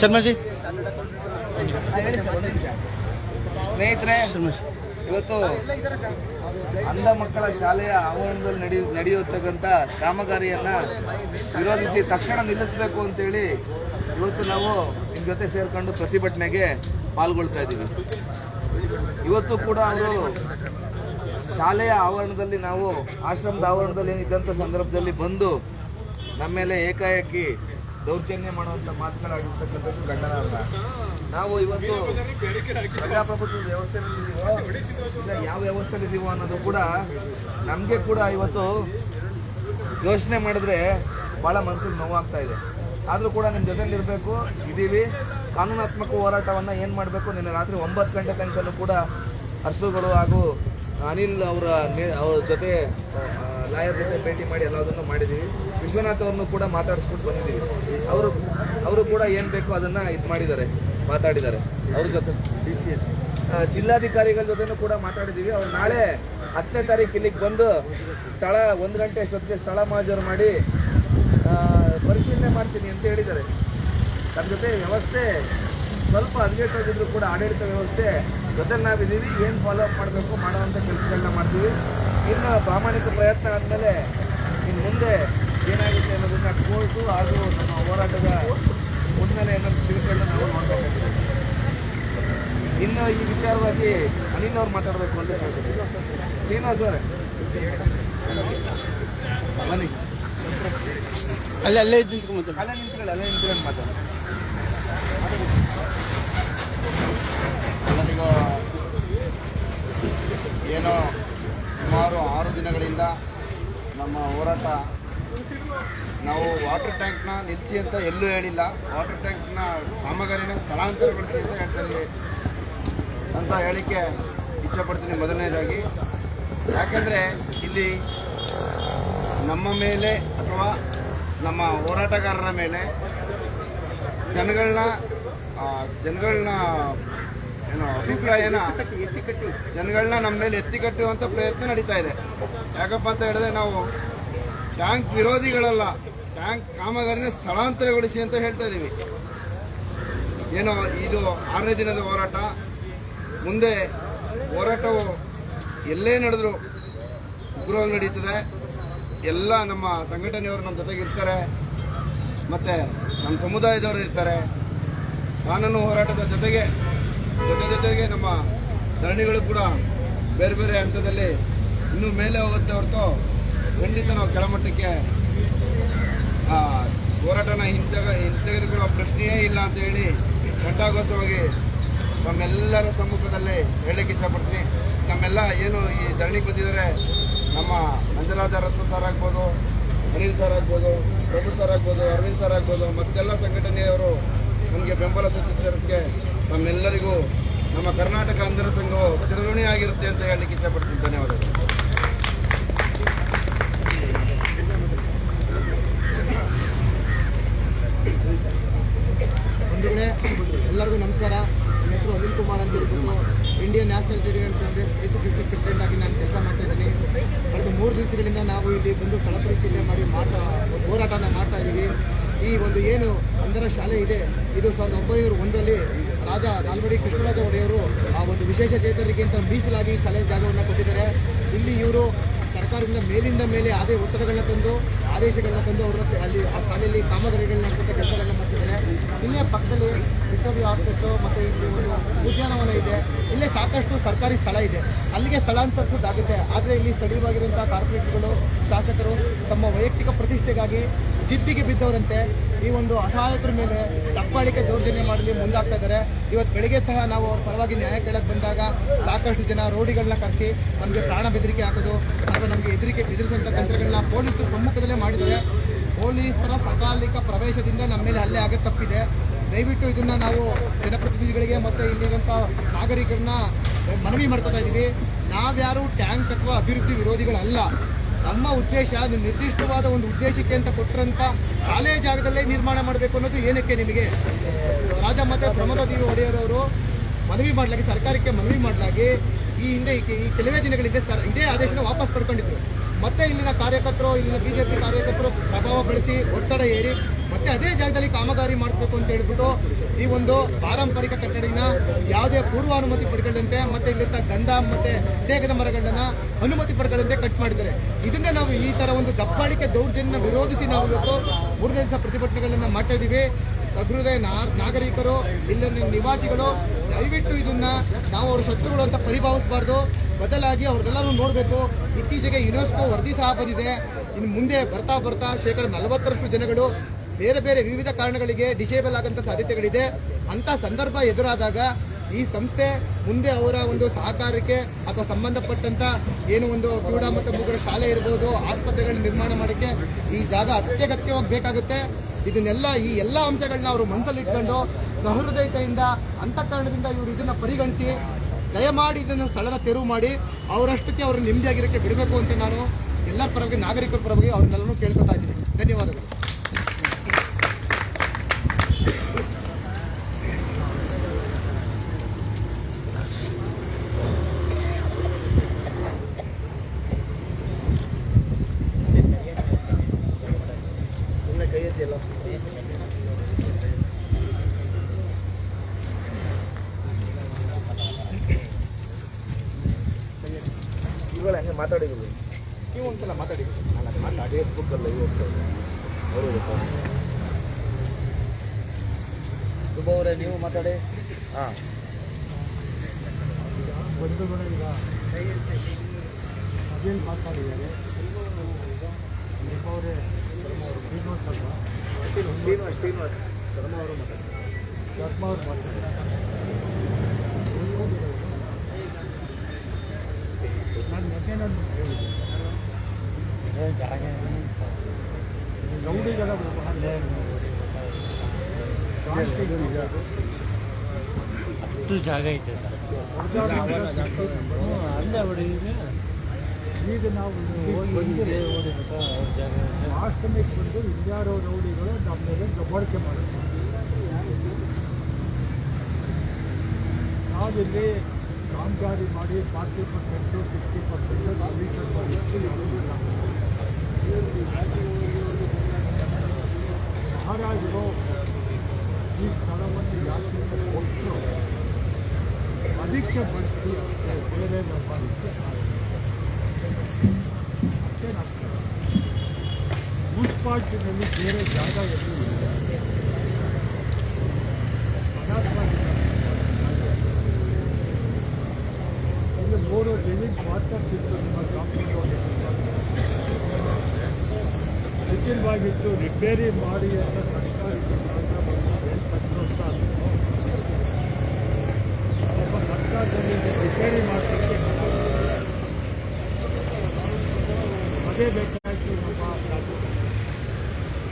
ಶರ್ಮಾಜಿ ಸ್ನೇಹಿತರೆ ಇವತ್ತು ಅಂಧ ಮಕ್ಕಳ ಶಾಲೆಯ ಆವರಣದಲ್ಲಿ ನಡಿ ನಡೆಯುತ್ತಕ್ಕಂಥ ಕಾಮಗಾರಿಯನ್ನ ವಿರೋಧಿಸಿ ತಕ್ಷಣ ನಿಲ್ಲಿಸಬೇಕು ಅಂತೇಳಿ ಇವತ್ತು ನಾವು ನಿಮ್ಮ ಜೊತೆ ಸೇರ್ಕೊಂಡು ಪ್ರತಿಭಟನೆಗೆ ಪಾಲ್ಗೊಳ್ತಾ ಇದ್ದೀವಿ. ಇವತ್ತು ಕೂಡ ಅವರು ಶಾಲೆಯ ಆವರಣದಲ್ಲಿ ನಾವು ಆಶ್ರಮದ ಆವರಣದಲ್ಲಿ ಏನಿದ್ದಂಥ ಸಂದರ್ಭದಲ್ಲಿ ಬಂದು ನಮ್ಮ ಮೇಲೆ ಏಕಾಏಕಿ ದೌರ್ಜನ್ಯ ಮಾಡುವಂಥ ಮಾತುಗಳಾಗಿರ್ತಕ್ಕಂಥದ್ದು ಖಂಡನಾರ್ಹ ನಾವು ಇವತ್ತು ಪ್ರಜಾಪ್ರಭುತ್ವದ ವ್ಯವಸ್ಥೆಯಲ್ಲಿ ಯಾವ ವ್ಯವಸ್ಥೆಯಲ್ಲಿದ್ದೀವೋ ಅನ್ನೋದು ಕೂಡ ನಮಗೆ ಕೂಡ ಇವತ್ತು ಯೋಚನೆ ಮಾಡಿದ್ರೆ ಭಾಳ ಮನಸ್ಸಿಗೆ ನೋವಾಗ್ತಾ ಇದೆ. ಆದರೂ ಕೂಡ ನಿಮ್ಮ ಜೊತೆಲಿರಬೇಕು ಇದ್ದೀವಿ ಕಾನೂನಾತ್ಮಕ ಹೋರಾಟವನ್ನು ಏನು ಮಾಡಬೇಕು? ನಿನ್ನೆ ರಾತ್ರಿ ಒಂಬತ್ತು ಗಂಟೆ ತನಕನೂ ಕೂಡ ಹಸುಗಳು ಹಾಗೂ ಅನಿಲ್ ಅವ್ರ ಜೊತೆ ಲಾಯರ್ ಜೊತೆ ಭೇಟಿ ಮಾಡಿ ಎಲ್ಲದನ್ನು ಮಾಡಿದ್ದೀವಿ ವಿಶ್ವನಾಥ್ ಅವ್ರನ್ನು ಕೂಡ ಮಾತಾಡಿಸ್ಬಿಟ್ಟು ಬಂದಿದ್ದೀವಿ ಅವರು ಅವರು ಕೂಡ ಏನು ಬೇಕೋ ಅದನ್ನು ಇದು ಮಾಡಿದ್ದಾರೆ, ಮಾತಾಡಿದ್ದಾರೆ. ಅವ್ರ ಜೊತೆ. ಜಿಲ್ಲಾಧಿಕಾರಿಗಳ ಜೊತೆನೂ ಕೂಡ ಮಾತಾಡಿದ್ದೀವಿ ಅವ್ರು ನಾಳೆ ಹತ್ತನೇ ತಾರೀಕು ಇಲ್ಲಿಗೆ ಬಂದು ಸ್ಥಳ, ಒಂದು ಗಂಟೆ ಅಷ್ಟೊತ್ತಿಗೆ ಸ್ಥಳ ಮಾಜರು ಮಾಡಿ ಪರಿಶೀಲನೆ ಮಾಡ್ತೀನಿ ಅಂತ ಹೇಳಿದ್ದಾರೆ. ನಮ್ಮ ಜೊತೆ ವ್ಯವಸ್ಥೆ ಸ್ವಲ್ಪ ಹದಗೆಟ್ಟೋಗಿದ್ರು ಕೂಡ ಆಡಳಿತ ವ್ಯವಸ್ಥೆ ಜೊತೆ ನಾವಿದ್ದೀವಿ. ಏನು ಫಾಲೋ ಅಪ್ ಮಾಡಬೇಕು ಮಾಡುವಂಥ ಕೆಲಸಗಳನ್ನ ಮಾಡ್ತೀವಿ. ಇನ್ನು ಪ್ರಾಮಾಣಿಕ ಪ್ರಯತ್ನ ಆದಮೇಲೆ ಇನ್ನು ಮುಂದೆ ಏನಾಗುತ್ತೆ ಅನ್ನೋದನ್ನ ಕೋರ್ಟು ಹಾಗೂ ನಮ್ಮ ಹೋರಾಟದ ಮುನ್ನೆಲೆ ಅನ್ನೋ ತಿಳ್ಕೊಂಡು ನಾವು ನೋಡಬೇಕಾಗಿದೆ. ಇನ್ನು ಈ ವಿಚಾರವಾಗಿ ಅನಿಲ್ ಅವ್ರು ಮಾತಾಡಬೇಕು ಅಂತ ಹೇಳ್ತೀನಿ ಶ್ರೀನಿವಾಸ್ ಅವರೇ. ಬನ್ನಿ. ಅಲ್ಲೇ ಅಲ್ಲೇ ಇದ್ದು ಮಾತಾಡಿ. ಅಲ್ಲೇ ನಿಂತ್ಕೊಳ್ಳಿ ಅಲ್ಲೇ ನಿಂತ್ಕೊಂಡು ಮಾತಾಡಿ. ಎಲ್ಲರಿಗೂ ಏನೋ ಸುಮಾರು ಆರು ದಿನಗಳಿಂದ ನಮ್ಮ ಹೋರಾಟ. ನಾವು ವಾಟರ್ ಟ್ಯಾಂಕ್ನ ನಿಲ್ಲಿಸಿ ಅಂತ ಎಲ್ಲೂ ಹೇಳಿಲ್ಲ. ವಾಟರ್ ಟ್ಯಾಂಕ್ನ ಕಾಮಗಾರಿನ ಸ್ಥಳಾಂತರಗೊಳಿಸಿ ಅಂತ ಹೇಳ್ತಾ ಇದ್ದೀವಿ ಅಂತ ಹೇಳಿಕೆ ಇಚ್ಛಪಡ್ತೀನಿ ಮೊದಲನೇದಾಗಿ. ಯಾಕೆಂದರೆ ಇಲ್ಲಿ ನಮ್ಮ ಮೇಲೆ ಅಥವಾ ನಮ್ಮ ಹೋರಾಟಗಾರರ ಮೇಲೆ ಜನಗಳನ್ನ ಜನಗಳನ್ನ ಅಭಿಪ್ರಾಯನ ಜನಗಳನ್ನ ನಮ್ಮ ಮೇಲೆ ಎತ್ತಿ ಕಟ್ಟುವಂಥ ಪ್ರಯತ್ನ ನಡೀತಾ ಇದೆ. ಯಾಕಪ್ಪ ಅಂತ ಹೇಳಿದ್ರೆ ನಾವು ಟ್ಯಾಂಕ್ ವಿರೋಧಿಗಳಲ್ಲ, ಟ್ಯಾಂಕ್ ಕಾಮಗಾರಿನ ಸ್ಥಳಾಂತರಗೊಳಿಸಿ ಅಂತ ಹೇಳ್ತಾ ಇದ್ದೀವಿ ಏನೋ ಇದು ಆರನೇ ದಿನದ ಹೋರಾಟ, ಮುಂದೆ ಹೋರಾಟವು ಎಲ್ಲೇ ನಡೆದ್ರು ಉಗ್ರವಾಗಿ ನಡೀತದೆ. ಎಲ್ಲ ನಮ್ಮ ಸಂಘಟನೆಯವರು ನಮ್ಮ ಜೊತೆಗೆ ಇರ್ತಾರೆ. ಮತ್ತು ನಮ್ಮ ಸಮುದಾಯದವರು ಇರ್ತಾರೆ. ಕಾನೂನು ಹೋರಾಟದ ಜೊತೆಗೆ ಜೊತೆ ಜೊತೆಗೆ ನಮ್ಮ ಧರಣಿಗಳು ಕೂಡ ಬೇರೆ ಬೇರೆ ಹಂತದಲ್ಲಿ ಇನ್ನೂ ಮೇಲೆ ಹೋಗುತ್ತೆ ಹೊರತು ಖಂಡಿತ ನಾವು ಕೆಳಮಟ್ಟಕ್ಕೆ ಹೋರಾಟನ ಹಿಂತೆಗ ಹಿಂತೆಗೆದುಕೊಳ್ಳುವ ಪ್ರಶ್ನೆಯೇ ಇಲ್ಲ ಅಂತ ಹೇಳಿ ಘಂಟಾಘೋಷವಾಗಿ ನಮ್ಮೆಲ್ಲರ ಸಮ್ಮುಖದಲ್ಲಿ ಹೇಳಲಿಕ್ಕೆ ಇಷ್ಟಪಡ್ತೀನಿ ನಮ್ಮೆಲ್ಲ ಏನು ಈ ಧರಣಿಗೆ ಬಂದಿದ್ದಾರೆ, ನಮ್ಮ ಮಂಜುನಾದ ಅರಸು ಸರ್ ಆಗ್ಬೋದು, ಅನಿಲ್ ಸರ್ ಆಗ್ಬೋದು, ಪ್ರಭು ಸರ್ ಆಗ್ಬೋದು, ಅರವಿಂದ್ ಸರ್ ಆಗ್ಬೋದು, ಮತ್ತೆಲ್ಲ ಸಂಘಟನೆಯವರು ನಮಗೆ ಬೆಂಬಲ ಸೂಚಿಸಿದ್ದಕ್ಕೆ ನಮ್ಮೆಲ್ಲರಿಗೂ ನಮ್ಮ ಕರ್ನಾಟಕ ಅಂಧರ ಸಂಘವು ಚಿರಋಣಿಯಾಗಿರುತ್ತೆ ಅಂತ ಹೇಳಲಿಕ್ಕೆ ಇಷ್ಟಪಡ್ತೀನಿ. ಧನ್ಯವಾದಗಳು. ಬಂಧುಗಳೇ, ಎಲ್ಲರಿಗೂ ನಮಸ್ಕಾರ. ನನ್ನ ಹೆಸರು ಅನಿಲ್ ಕುಮಾರ್ ಅಂತ ಹೇಳ್ಬಿಟ್ಟು Indian National Cricket Congress A C fifty president ಆಗಿ ನಾನು ಕೆಲಸ ಮಾಡ್ತಾ ಇದ್ದೀನಿ. ಕಳೆದ ಮೂರು ದಿವಸಗಳಿಂದ ನಾವು ಇಲ್ಲಿ ಬಂದು ಸ್ಥಳ ಪರಿಶೀಲನೆ ಮಾಡಿ ಮಾಡ್ತಾ ಹೋರಾಟನ ಮಾಡ್ತಾ ಇದ್ದೀವಿ. ಈ ಒಂದು ಏನು ಅಂದರ ಶಾಲೆ ಇದೆ, ಇದು ಸಾವಿರದ ಒಂಬೈನೂರ ಒಂದರಲ್ಲಿ ರಾಜ ನಾಲ್ವಡಿ ಕೃಷ್ಣರಾಜ ಒಡೆಯವರು ಆ ಒಂದು ವಿಶೇಷ ಚೇತರಿಗೆ ಅಂತ ಮೀಸಲಾಗಿ ಶಾಲೆಯ ಜಾಗವನ್ನು ಕೊಟ್ಟಿದ್ದಾರೆ. ಇಲ್ಲಿ ಇವರು ಸರ್ಕಾರದಿಂದ ಮೇಲಿಂದ ಮೇಲೆ ಅದೇ ಒತ್ತಡಗಳನ್ನ ತಂದು, ಆದೇಶಗಳನ್ನ ತಂದು ಅವರ ಅಲ್ಲಿ ಆ ಶಾಲೆಯಲ್ಲಿ ಕಾಮಗಾರಿಗಳನ್ನ ನಡೆಸುವಂಥ ಕೆಲಸಗಳನ್ನ ಮಾಡ್ತಿದ್ದಾರೆ. ಇಲ್ಲೇ ಪಕ್ಕದಲ್ಲಿ ವಿಕ್ಟೋರಿಯಾ ಹಾಸ್ಪಿಟಲ್ ಮತ್ತು ಇಲ್ಲಿ ಒಂದು ಉದ್ಯಾನವನ ಇದೆ. ಇಲ್ಲೇ ಸಾಕಷ್ಟು ಸರ್ಕಾರಿ ಸ್ಥಳ ಇದೆ. ಅಲ್ಲಿಗೆ ಸ್ಥಳಾಂತರಿಸೋದಾಗುತ್ತೆ ಆದರೆ ಇಲ್ಲಿ ಸ್ಥಳೀಯವಾಗಿರುವಂಥ ಕಾರ್ಪೊರೇಟ್ಗಳು, ಶಾಸಕರು ತಮ್ಮ ವೈಯಕ್ತಿಕ ಪ್ರತಿಷ್ಠೆಗಾಗಿ ಜಿದ್ದಿಗೆ ಬಿದ್ದವರಂತೆ ಈ ಒಂದು ಅಸಹಾಯಕರ ಮೇಲೆ ತಪ್ಪಾಳಿಕೆ ದೌರ್ಜನ್ಯ ಮಾಡಲಿ ಮುಂದಾಗ್ತಾ ಇದ್ದಾರೆ. ಇವತ್ತು ಬೆಳಿಗ್ಗೆ ಸಹ ನಾವು ಅವ್ರ ಪರವಾಗಿ ನ್ಯಾಯ ಕೇಳಕ್ಕೆ ಬಂದಾಗ ಸಾಕಷ್ಟು ಜನ ರೋಡಿಗಳನ್ನ ಕರೆಸಿ ನಮಗೆ ಪ್ರಾಣ ಬೆದರಿಕೆ ಹಾಕೋದು ಅಥವಾ ನಮಗೆ ಎದುರಿಕೆ ಬೆದರಿಸುವಂಥ ತಂತ್ರಗಳನ್ನ ಪೊಲೀಸರು ಸಮ್ಮುಖದಲ್ಲೇ ಮಾಡಿದ್ದಾರೆ. ಪೊಲೀಸರ ಸಕಾಲಿಕ ಪ್ರವೇಶದಿಂದ ನಮ್ಮ ಮೇಲೆ ಹಲ್ಲೆ ಆಗೋದು ತಪ್ಪಿದೆ. ದಯವಿಟ್ಟು ಇದನ್ನ ನಾವು ಜನಪ್ರತಿನಿಧಿಗಳಿಗೆ ಮತ್ತು ಇಲ್ಲಿರುವಂಥ ನಾಗರಿಕರನ್ನ ಮನವಿ ಮಾಡ್ಕೊತಾ ಇದ್ದೀವಿ ನಾವ್ಯಾರು ಟ್ಯಾಂಕ್ ಅಥವಾ ಅಭಿವೃದ್ಧಿ ವಿರೋಧಿಗಳಲ್ಲ ನಮ್ಮ ಉದ್ದೇಶ ನಿರ್ದಿಷ್ಟವಾದ ಒಂದು ಉದ್ದೇಶಕ್ಕೆ ಅಂತ ಕೊಟ್ಟರಂತ ಶಾಲೆ ಜಾಗದಲ್ಲೇ ನಿರ್ಮಾಣ ಮಾಡಬೇಕು ಅನ್ನೋದು ಏನಕ್ಕೆ ನಿಮಗೆ? ರಾಜ ಮತ್ತೆ ಒಡೆಯರ್ ಒಡೆಯರವರು ಮನವಿ ಮಾಡಲಾಗಿ, ಸರ್ಕಾರಕ್ಕೆ ಮನವಿ ಮಾಡಲಾಗಿ ಈ ಹಿಂದೆ ಈ ಈ ಕೆಲವೇ ದಿನಗಳಿಂದ ಸರ್, ಇದೇ ಆದೇಶನ ವಾಪಸ್ ಪಡ್ಕೊಂಡಿದ್ರು. ಮತ್ತೆ ಇಲ್ಲಿನ ಕಾರ್ಯಕರ್ತರು, ಇಲ್ಲಿನ ಬಿಜೆಪಿ ಕಾರ್ಯಕರ್ತರು ಪ್ರಭಾವ ಬಳಸಿ ಒತ್ತಡ ಏರಿ ಮತ್ತೆ ಅದೇ ಜಾಗದಲ್ಲಿ ಕಾಮಗಾರಿ ಮಾಡಿಸ್ಬೇಕು ಅಂತ ಹೇಳ್ಬಿಟ್ಟು ಈ ಒಂದು ಪಾರಂಪರಿಕ ಕಟ್ಟಡನ ಯಾವುದೇ ಪೂರ್ವಾನುಮತಿ ಪಡ್ಕೊಳ್ಳಂತೆ ಮತ್ತೆ ಇಲ್ಲಿಂದ ಗಂಧ ಮತ್ತೆ ತೇಗದ ಮರಗಳನ್ನ ಅನುಮತಿ ಪಡ್ಕೊಳ್ಳಂತೆ ಕಟ್ ಮಾಡಿದ್ದಾರೆ. ಇದನ್ನ ನಾವು ಈ ತರ ಒಂದು ದಪ್ಪಾಳಿಕೆ ದೌರ್ಜನ್ಯ ವಿರೋಧಿಸಿ ನಾವು ಇವತ್ತು ಮೂರು ದಿವಸ ಪ್ರತಿಭಟನೆಗಳನ್ನ ಮಾಡ್ತಾ ಇದೀವಿ ಸಹೃದಯ ನಾಗರಿಕರು, ಇಲ್ಲಿನ ನಿವಾಸಿಗಳು, ದಯವಿಟ್ಟು ಇದನ್ನ ನಾವು ಅವ್ರ ಶತ್ರುಗಳು ಅಂತ ಪರಿಭಾವಿಸಬಾರ್ದು. ಬದಲಾಗಿ ಅವ್ರನ್ನೆಲ್ಲರೂ ನೋಡಬೇಕು. ಇತ್ತೀಚೆಗೆ ಯುನೆಸ್ಕೋ ವರದಿ ಸಹ ಬಂದಿದೆ. ಇನ್ನು ಮುಂದೆ ಬರ್ತಾ ಬರ್ತಾ ಶೇಕಡ ನಲವತ್ತರಷ್ಟು ಜನಗಳು ಬೇರೆ ಬೇರೆ ವಿವಿಧ ಕಾರಣಗಳಿಗೆ ಡಿಸೇಬಲ್ ಆಗಂತ ಸಾಧ್ಯತೆಗಳಿದೆ. ಅಂತ ಸಂದರ್ಭ ಎದುರಾದಾಗ ಈ ಸಂಸ್ಥೆ ಮುಂದೆ ಅವರ ಒಂದು ಸಹಕಾರಕ್ಕೆ ಅಥವಾ ಸಂಬಂಧಪಟ್ಟಂತ ಏನು ಒಂದು ಕ್ರೀಡಾ ಮತ್ತು ಮೂಗರ ಶಾಲೆ ಇರ್ಬೋದು, ಆಸ್ಪತ್ರೆಗಳನ್ನ ನಿರ್ಮಾಣ ಮಾಡೋಕ್ಕೆ ಈ ಜಾಗ ಅತ್ಯಗತ್ಯವಾಗಿ ಬೇಕಾಗುತ್ತೆ. ಇದನ್ನೆಲ್ಲ ಈ ಎಲ್ಲ ಅಂಶಗಳನ್ನ ಅವರು ಮನಸ್ಸಲ್ಲಿ ಇಟ್ಕೊಂಡು ಸಹೃದಯತೆಯಿಂದ, ಅಂತಃಕರಣದಿಂದ ಇವರು ಇದನ್ನ ಪರಿಗಣಿಸಿ, ದಯಮಾಡಿ ಇದನ್ನು ಸ್ಥಳನ ತೆರವು ಮಾಡಿ, ಅವರಷ್ಟಕ್ಕೆ ಅವರು ನೆಮ್ಮದಿಯಾಗಿರೋಕ್ಕೆ ಬಿಡಬೇಕು ಅಂತ ನಾನು ಎಲ್ಲರ ಪರವಾಗಿ ನಾಗರಿಕರ ಪರವಾಗಿ ಅವ್ರನ್ನೆಲ್ಲರೂ ಕೇಳ್ಕೊತಾ ಇದ್ದೀನಿ. ಧನ್ಯವಾದಗಳು ಇವುಗಳು ಹಂಗೆ ಮಾತಾಡಿದ್ರು. ನೀವು ಒಂದ್ಸಲ ಮಾತಾಡಿ. ಮಾತಾಡಿ. ಫೇಸ್ಬುಕ್ಕಲ್ಲಿ ಇವತ್ತು ಅವರು ಶುಭ ಅವರೇ ನೀವು ಮಾತಾಡಿ. ಹಾಂ. ಬಂಧುಗಳು ಈಗ ಅದೇನು ಮಾತಾಡಿದ್ದಾರೆ? ಅವರೇ ಶ್ರೀನಿವಾಸ್ ಶರ್ಮ. ಶ್ರೀನಿವಾಸ್ ಶ್ರೀನಿವಾಸ್ ಶರ್ಮಾ ಅವರು ಮಾತಾಡ್ತಾರೆ. ಶರ್ಮಾ ಅವರು ಮಾತಾಡಿದ್ದಾರೆ ನಾನು ಮೊನ್ನೆ ನಾನು ಹೇಳಿದೆ ರೌಡಿಗಳ ವ್ಯವಹಾರ ಹತ್ತು ಜಾಗ ಐತೆ ಸರ್ ಅಲ್ಲೇ ಹೊಡಿದ್ರೆ ಈಗ ನಾವು. ವಾಸ್ತವಕ್ಕೆ ಬಂದು ಇನ್ಯಾರೋ ರೌಡಿಗಳು ನಮ್ಮ ಮೇಲೆ ದಬ್ಬಾಳಿಕೆ ಮಾಡುತ್ತೆ ನಾವಿಲ್ಲಿ ಕಾಮಗಾರಿ ಮಾಡಿ forty percent sixty percent commission ಮಾಡಿದ್ದು ಯಾವುದಿಲ್ಲ ಮಹಾರಾಜರು ಈ ಸ್ಥಳವನ್ನು ಯಾಕೆ ಕೊಟ್ಟರು ಅದಕ್ಕೆ ಬಳಸಿ ಅಷ್ಟೇ ಬೇರೆ ವ್ಯಾಪಾರಕ್ಕೆ ಅಷ್ಟೇನಷ್ಟೇ ಮುನ್ಸಿಪಾಲ್ಟಿನಲ್ಲಿ ಬೇರೆ ಜಾಗ ಎಲ್ಲೂ ಇಲ್ಲ ಅನಾಥವಾಗಿದೆ. ಇಲ್ಲಿ ಮೂರು ಲಿವಿಂಗ್ ಕ್ವಾರ್ಟರ್ಸ್ ಇತ್ತು ನಿಮ್ಮ ಕಾಂಪೌಂಡ್ ಹೆಚ್ಚಿನವಾಗಿತ್ತು ರಿಪೇರಿ ಮಾಡಿ ಅಂತ ಸರ್ಕಾರಕ್ಕೆ ಜಾಗ ಬಂದು ಎಂಟತ್ತು ವರ್ಷ ಆಯಿತು ಒಬ್ಬ ಸರ್ಕಾರದಲ್ಲಿ ರಿಪೇರಿ ಮಾಡಲಿಕ್ಕೆ ಅದೇ ಬೇಕಾಯಿತು ನಮ್ಮ ರಾಜ್ಯ.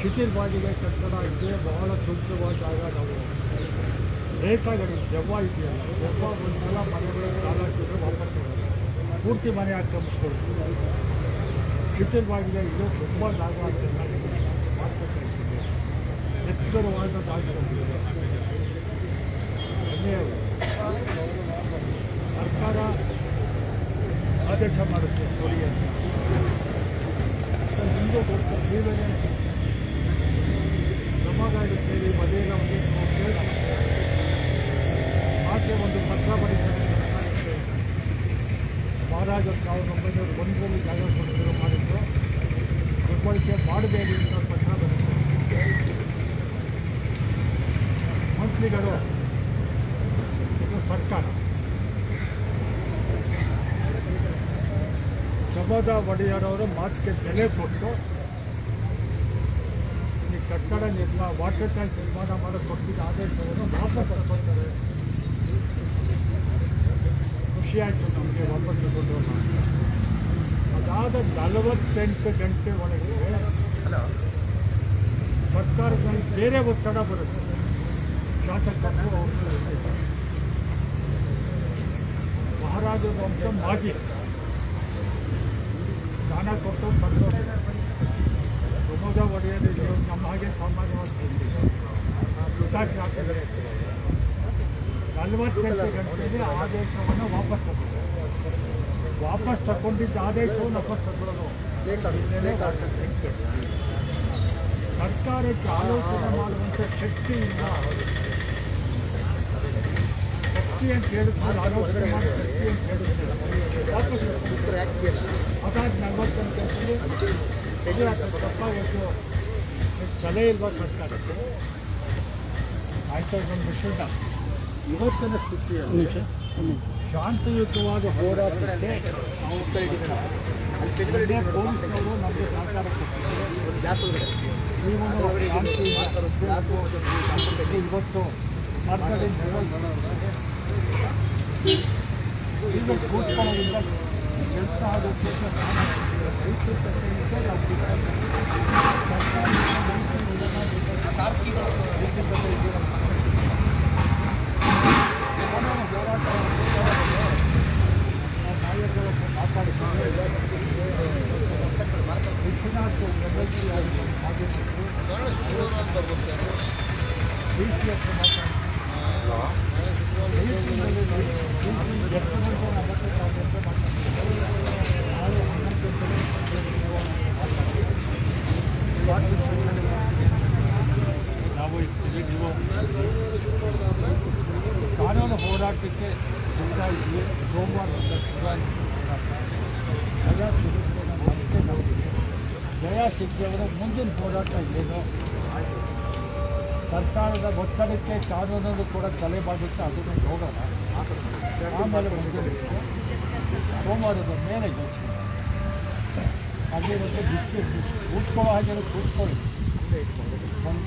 ಶಿಥಿಲವಾಗಿದೆ ಕಟ್ಟಡ ಇದೆ, ಬಹಳ ಸೂಕ್ತವಾದ ಜಾಗ ನಾವು. ಬೇಕಾಗಲಿ ದೆವ್ವ ಇದೆಯಲ್ಲ, ದೆವ್ವ ಒಂದ್ಸಲ ಮನೆಗಳು ಸಾಲ ಹಾಕಿದ್ರೆ ವಾಪಸ್ ಪೂರ್ತಿ ಮನೆ ಆಕ್ರಮಿಸ್ಕೊಳ್ತೀವಿ ಶಿಥಿಲವಾಗಿದೆ ಇದು ತುಂಬ ಜಾಗ ಎತ್ತರವಾದ ಸರ್ಕಾರ ಆದೇಶ ಮಾಡುತ್ತೆ ಕೊಡಿ ಅಂತ. ನಿಮಗೂ ಗೊತ್ತು ನೀವೇ ಸಮಾಧಾನ ಸೇರಿ ಮದುವೆಗೆ ಒಂದು ಮಹಾರಾಜರು ಸಾವಿರದ ಒಂಬೈನೂರ ಒಂದರಲ್ಲಿ ಜಾಗ ಕೊಡಲು ಮಾಡಿದ್ದು ದುರ್ಬಳಕೆ ಮಾಡಬೇಡಿ ಅಂತ ಪತ್ರ ಬರುತ್ತೆ ಮಂತ್ರಿಗಳು ಇದು ಸರ್ಕಾರ. ಶಬದ ಒಡೆಯರವರು ಮಾತಿಗೆ ಬೆಲೆ ಕೊಟ್ಟು ಈ ಕಟ್ಟಡ ನಿರ್ಮಾಣ, ವಾಟರ್ ಟ್ಯಾಂಕ್ ನಿರ್ಮಾಣ ಮಾಡಕ್ಕೆ ಕೊಟ್ಟಿದ್ದ ಆದೇಶವನ್ನು ವಾಪಸ್ ತಗೊಳ್ತಾರೆ ಖುಷಿ ಆಯಿತು ನಮಗೆ ವಾಪಸ್ ತಗೊಂಡು ಅದಾದ ನಲವತ್ತೆಂಟು ಗಂಟೆ ಒಳಗೆ ಸರ್ಕಾರದಲ್ಲಿ ಬೇರೆ ಒತ್ತಡ ಬರುತ್ತೆ. ಶಾಸಕರು ಅವರು ಮಹಾರಾಜ ವಂಶ ಮಾಜಿ. ದಾನ ಕೊಟ್ಟು ಬಂದು ಪ್ರಮೋದ ಒಡೆಯರು ನಮ್ಮ ಹಾಗೆ ಸಾಮಾನ್ಯವಾಗಿ ಮೃತಾಕ್ಷಿ ಹಾಕಿದರೆ ನಲವತ್ತೆಂಟು ಗಂಟೆಗೆ ಆದೇಶವನ್ನು ವಾಪಸ್ ತಗೊಂಡು. ವಾಪಸ್ ತಗೊಂಡಿದ್ದ ಆದೇಶವನ್ನು ವಾಪಸ್ ತಗೊಳ್ಳೋದು ಸರ್ಕಾರಕ್ಕೆ ಆಲೋಚನೆ ಮಾಡುವಂಥ ಶಕ್ತಿ ಇಲ್ಲ. ಶಕ್ತಿ ಅಂತ ಹೇಳಿದ್ರೆ ಆಲೋಚನೆ ಮಾಡೋ ಶಕ್ತಿ ಅಂತ ಹೇಳಿದ್ರೆ ವಾಪಸ್ ಅದಾದ ಕೆಲಸಗಳು ತಪ್ಪ ಇವತ್ತು ತಲೆ ಇಲ್ವಾ ಸರ್ಕಾರಕ್ಕೆ? ಆಯ್ತು ನಮ್ಮ ವಿಷಯ ಇವತ್ತಿನ ಸ್ಥಿತಿಯಲ್ಲಿ ಶಾಂತಿಯುತವಾದ ಹೋರಾಟಕ್ಕೆ ನಾವು ಕೈ ಹಿಡಿದಿಲ್ಲ. ಮೊನ್ನೆ ಪೊಲೀಸ್ನವರು ನಮಗೆ ಸಹಕಾರ ಕೊಟ್ಟಿದ್ದಾರೆ ಜೀವನ ಶಾಂತಿಯಿಂದ ಇರಬೇಕು. ಇವತ್ತು ಮಾರ್ಗದಲ್ಲಿ ಈಗ ಕೂತ್ಕೊಳ್ಳೋದ್ರಿಂದ ಕೆಲಸ ಆಗೋಕ್ಕೆ ನಾಯಕರನ್ನು ಮಾತಾಡಿಕೊಂಡು ವಿಶ್ವನಾಥ್ ನಾವು ಇರ್ತೀವಿ ನೀವು ಕಾನೂನು ಹೋರಾಟಕ್ಕೆ ಸಿದ್ಧ ಇದ್ವಿ ಸೋಮವಾರದಿಂದ ಜಯ ಸಿಕ್ಕಿದ್ರೆ ಮುಂದಿನ ಹೋರಾಟ ಏನು? ಸರ್ಕಾರದ ಒತ್ತಡಕ್ಕೆ ಕಾನೂನನ್ನು ಕೂಡ ತಲೆ ಬಾಗುತ್ತೆ ಅದನ್ನು ನೋಡೋಣ. ಆಮೇಲೆ ಸೋಮವಾರದ ಮೇಲೆ ಯೋಚನೆ ಹಾಗೆ ಇವತ್ತು ಬಿಸ್ಕೆಟ್ ಕೂತ್ಕೊಳ್ಳೋ ಹಾಗೆ ಕೂತ್ಕೊಳ್ಳಿ. ಒಂದು